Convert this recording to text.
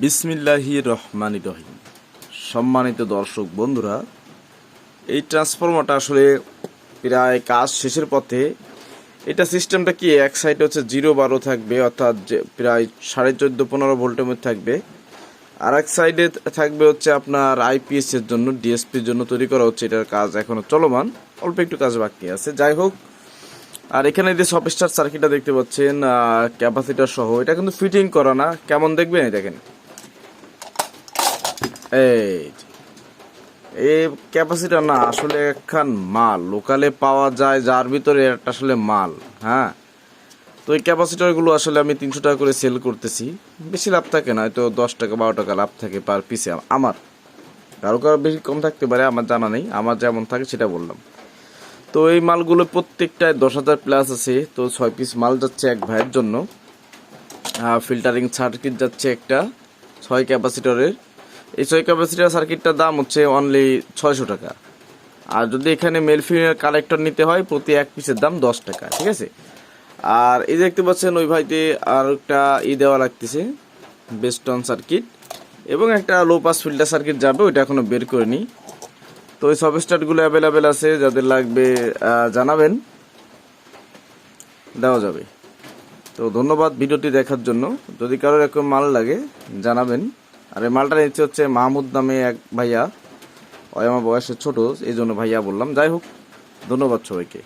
বিসমিল্লাহি রহমানি রহিম। সম্মানিত দর্শক বন্ধুরা, এই ট্রান্সফরমারটা আসলে প্রায় কাজ শেষের পথে। এটা সিস্টেমটা কি? এক সাইডে হচ্ছে জিরো বারো থাকবে, অর্থাৎ প্রায় সাড়ে চোদ্দ পনেরো ভোল্টের মধ্যে থাকবে। আর এক সাইডে থাকবে হচ্ছে আপনার আইপিএস এর জন্য ডিএসপির জন্য তৈরি করা হচ্ছে। এটার কাজ এখনও চলমান, অল্প একটু কাজ বাকি আছে। যাই হোক, আর এখানে যে সব স্টার সার্কিটটা দেখতে পাচ্ছেন ক্যাপাসিটার সহ, এটা কিন্তু ফিটিং করা না। কেমন দেখবেন দেখেন। এই। এই ক্যাপাসিটার না, আসলে একখান মাল। লোকালে পাওয়া যায়, যার ভিতরে একটা আসলে মাল হ্যাঁ? তো এই ক্যাপাসিটারগুলো আসলে আমি তিনশো টাকা করে সেল করতেছি। বেশি লাভ থাকে না, হয়তো দশ টাকা, বারো টাকা লাভ থাকে পার পিসে আমার, কারও কারও বেশি কম থাকতে পারে, আমার জানা নেই। আমার যেমন থাকে সেটা বললাম। তো এই মালগুলো প্রত্যেকটায় দশ হাজার প্লাস আছে, তো ছয় পিস মাল যাচ্ছে এক ভাইয়ের জন্য। ফিল্টারিং সার্কিট যাচ্ছে একটা, ছয় ক্যাপাসিটরের এই ছয় ক্যাপাসিটার সার্কিটটার দাম হচ্ছে অনলি ছয়শো টাকা। আর যদি এখানে মেলফিনের কালেক্টর নিতে হয়, প্রতি এক পিসের দাম দশ টাকা, ঠিক আছে? আর এই দেখতে পাচ্ছেন ওই ভাইতে আর একটা ই দেওয়া লাগতেছে বেস্টন সার্কিট এবং একটা লো পাস ফিল্টার সার্কিট যাবে, ওইটা এখনও বের করে করিনি। তো ওই সব স্টার্টগুলো অ্যাভেলেবেল আছে, যাদের লাগবে জানাবেন। দেওয়া যাবে। তো ধন্যবাদ ভিডিওটি দেখার জন্য। যদি কারোর এরকম মাল লাগে, জানাবেন। আর এই মালটা নিচ্ছে হচ্ছে মাহমুদ নামে এক ভাইয়া। ওই আমার বয়সের ছোট এই জন্য ভাইয়া বললাম। যাই হোক, ধন্যবাদ সবাইকে।